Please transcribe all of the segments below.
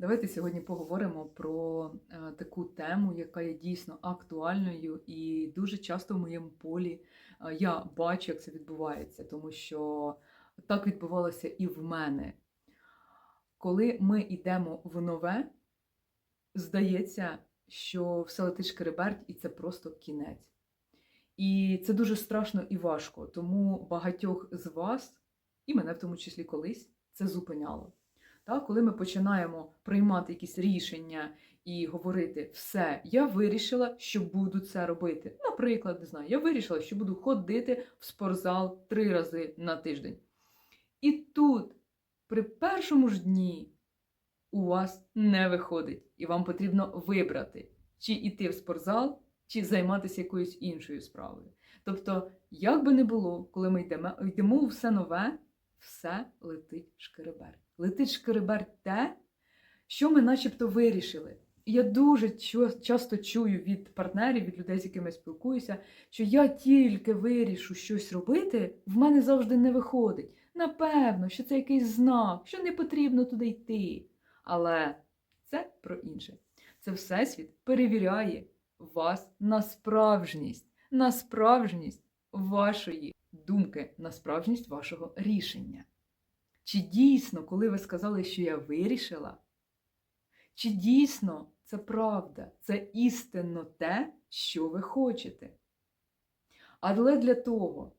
Давайте сьогодні поговоримо про е, таку тему, яка є дійсно актуальною, і дуже часто в моєму полі е, я бачу, як це відбувається, тому що так відбувалося і в мене. Коли ми йдемо в нове, здається, що все летить шкереберть, і це просто кінець. І це дуже страшно і важко, тому багатьох з вас, і мене в тому числі колись, це зупиняло. Так, коли ми починаємо приймати якісь рішення і говорити все, я вирішила, що буду це робити. Наприклад, не знаю, я вирішила, що буду ходити в спортзал три рази на тиждень. І тут, при першому ж дні, у вас не виходить, і вам потрібно вибрати, чи йти в спортзал, чи займатися якоюсь іншою справою. Тобто, як би не було, коли ми йдемо, йдемо у все нове, все летить шкереберть. Летить шкереберть те, що ми начебто вирішили. І я дуже часто чую від партнерів, від людей, з якими я спілкуюся, що я тільки вирішу щось робити, в мене завжди не виходить. Напевно, що це якийсь знак, що не потрібно туди йти. Але це про інше. Це Всесвіт перевіряє вас на справжність, на справжність вашої думки, на справжність вашого рішення. Чи дійсно, коли ви сказали, що я вирішила, чи дійсно це правда, це істинно те, що ви хочете? Але для того,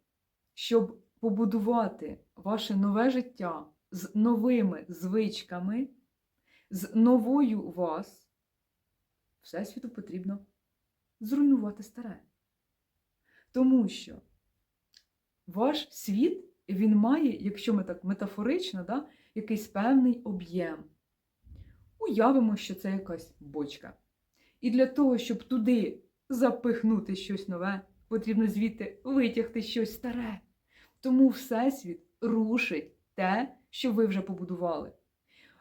щоб побудувати ваше нове життя з новими звичками, з новою вас, Всесвіту потрібно зруйнувати старе. Тому що ваш світ, він має, якщо ми так метафорично, да, якийсь певний об'єм. Уявимо, що це якась бочка. І для того, щоб туди запихнути щось нове, потрібно звідти витягти щось старе. Тому Всесвіт рушить те, що ви вже побудували.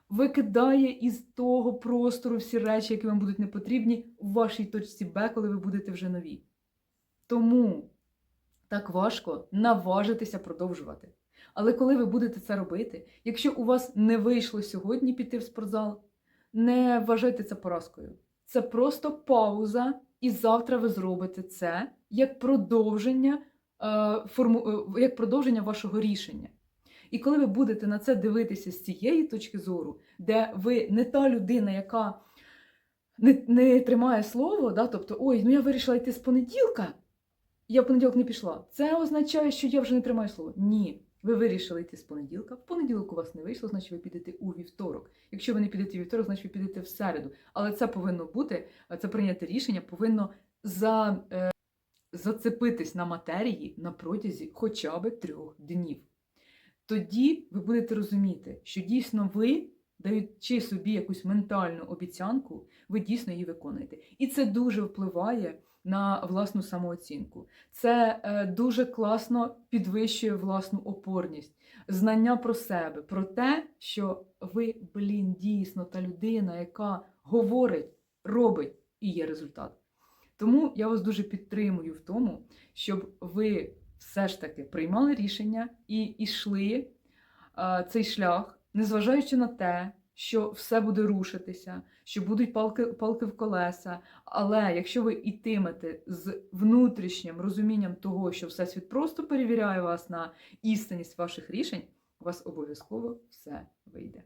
Викидає із того простору всі речі, які вам будуть не потрібні в вашій точці Б, коли ви будете вже нові. Тому так важко наважитися продовжувати. Але коли ви будете це робити, якщо у вас не вийшло сьогодні піти в спортзал, не вважайте це поразкою. Це просто пауза, і завтра ви зробите це як продовження, е, е, як продовження вашого рішення. І коли ви будете на це дивитися з цієї точки зору, де ви не та людина, яка не, не тримає слово, да, тобто, ой, ну я вирішила йти з понеділка, я в понеділок не пішла. Це означає, що я вже не тримаю слово. Ні. Ви вирішили йти з понеділка. В понеділок у вас не вийшло, значить ви підете у вівторок. Якщо ви не підете у вівторок, значить ви підете в середу. Але це повинно бути, це прийняте рішення повинно за, е, зацепитись на матерії на протязі хоча б трьох днів. Тоді ви будете розуміти, що дійсно ви, даючи собі якусь ментальну обіцянку, ви дійсно її виконуєте. І це дуже впливає на власну самооцінку. Це е, дуже класно підвищує власну опорність, знання про себе, про те, що ви, блін, дійсно та людина, яка говорить, робить і є результат. Тому я вас дуже підтримую в тому, щоб ви все ж таки приймали рішення і йшли е, цей шлях, незважаючи на те, що все буде рушитися, що будуть палки, палки в колеса. Але якщо ви ітимете з внутрішнім розумінням того, що Всесвіт просто перевіряє вас на істинність ваших рішень, у вас обов'язково все вийде.